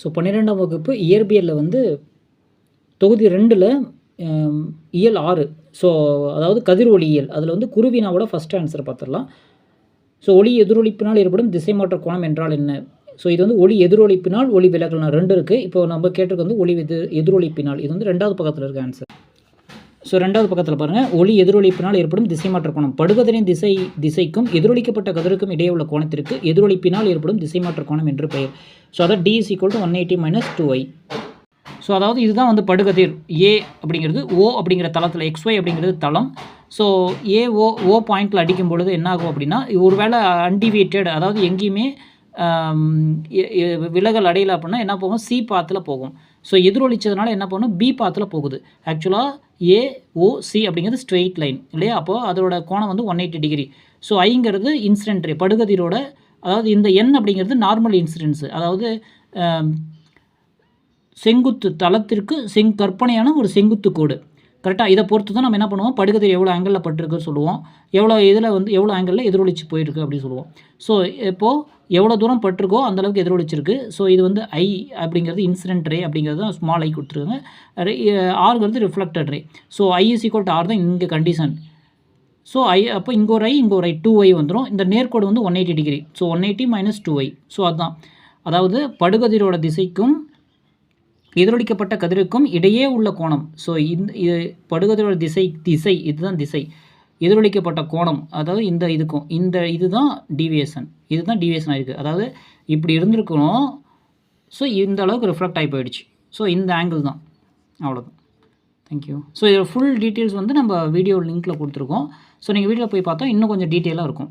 So பன்னிரெண்டாம் வகுப்பு இயற்பியலில் வந்து தொகுதி ரெண்டில் இயல் ஆறு. ஸோ அதாவது கதிர் ஒளியியல் அதில் வந்து குருவினாவோட ஃபஸ்ட் ஆன்சர் பார்த்துடலாம் ஸோ ஒளி எதிரொலிப்பினால் ஏற்படும் திசை மாற்ற கோணம் என்றால் என்ன? ஸோ இது வந்து ஒளி எதிரொலிப்பினால் ஒளி விலகல்னா ரெண்டு இருக்குது இப்போ நம்ம கேட்டிருக்கு வந்து ஒளி எதிர் எதிரொலிப்பினால். இது வந்து ரெண்டாவது பக்கத்தில் இருக்க ஆன்சர் ஸோ ரெண்டாவது பக்கத்தில் பாருங்கள் ஒளி எதிரொலிப்பினால் ஏற்படும் திசை மாற்ற கோணம் படுகதிரின் திசை திசைக்கும் எதிரொலிக்கப்பட்ட கதிருக்கும் இடையே உள்ள கோணத்திற்கு எதிரொலிப்பினால் ஏற்படும் திசை மாற்ற கோணம் என்று பெயர். ஸோ அதாவது d is equal to one eighty minus two i so அதாவது இதுதான் வந்து படுகதிர். ஏ அப்படிங்கிறது ஓ அப்படிங்கிற தளத்தில் எக்ஸ்ஒய் அப்படிங்கிறது தளம். ஸோ ஏ ஓ ஓ பாயிண்டில் அடிக்கும் பொழுது என்ன ஆகும் அப்படின்னா ஒருவேளை அன்டிவேட்டட் அதாவது எங்கேயுமே விலகல் அடையலை அப்படின்னா என்ன போகும்? சி பாத்தில் போகும். ஸோ எதிரொலிச்சதுனால என்ன பண்ணும்? பி பாத்தில் போகுது. ஆக்சுவலாக ஏ அப்படிங்கிறது ஸ்ட்ரெயிட் லைன் இல்லையா? அப்போது அதோட கோணம் வந்து ஒன் எயிட்டி டிகிரி ஸோ ஐங்கிறது இன்சிடென்ட் ரே படுகதிரோட அதாவது இந்த எண் அப்படிங்கிறது நார்மல் இன்சிடென்ட்ஸு அதாவது செங்குத்து தளத்திற்கு செங் கற்பனையான ஒரு செங்குத்து கோடு. கரெக்டாக இதை பொறுத்து தான் நம்ம என்ன பண்ணுவோம்? படுகதிர் எவ்வளோ ஆங்கிளில் பட்டிருக்குன்னு சொல்லுவோம். எவ்வளோ இதில் வந்து எவ்வளோ ஆங்கிளில் எதிரொலிச்சு போயிருக்கு அப்படின்னு சொல்லுவோம். ஸோ இப்போது எவ்வளோ தூரம் பட்டிருக்கோ அந்தளவுக்கு எதிரொலிச்சிருக்கு. ஸோ இது வந்து ஐ அப்படிங்கிறது இன்சிடென்ட் ரே அப்படிங்கிறது தான் ஸ்மால் ஐ கொடுத்துருக்காங்க. ஆறுங்கிறது reflected ray so I is equal to R தான் இங்கே கண்டிஷன் ஸோ ஐ அப்போ இங்கே ஒரு ஐ இங்கே ஒரு ஐ டூ ஐ வந்துடும் இந்த நேர்கோடு வந்து one eighty degree so one eighty minus two I so அதுதான். அதாவது படுகதிரோட திசைக்கும் எதிரொலிக்கப்பட்ட கதிருக்கும் இடையே உள்ள கோணம். ஸோ இந்த இது படுகதிரோட திசை திசை இதுதான் திசை. எதிரொலிக்கப்பட்ட கோணம் அதாவது இந்த இதுக்கும் இந்த இதுதான் டிவியேஷன் இதுதான் டிவியேஷன் இருக்குது அதாவது இப்படி இருந்திருக்கணும். ஸோ இந்த அளவுக்கு ரிஃப்ளெக்ட் ஆகி போயிடுச்சு. ஸோ இந்த ஆங்கிள் தான். அவ்வளோதான் தேங்க்யூ ஸோ இதோட ஃபுல் டீட்டெயில்ஸ் வந்து நம்ம வீடியோ லிங்க்கில் கொடுத்துருக்கோம். ஸோ நீங்கள் வீட்டில் போய் பார்த்தா இன்னும் கொஞ்சம் டீட்டெயிலாக இருக்கும்.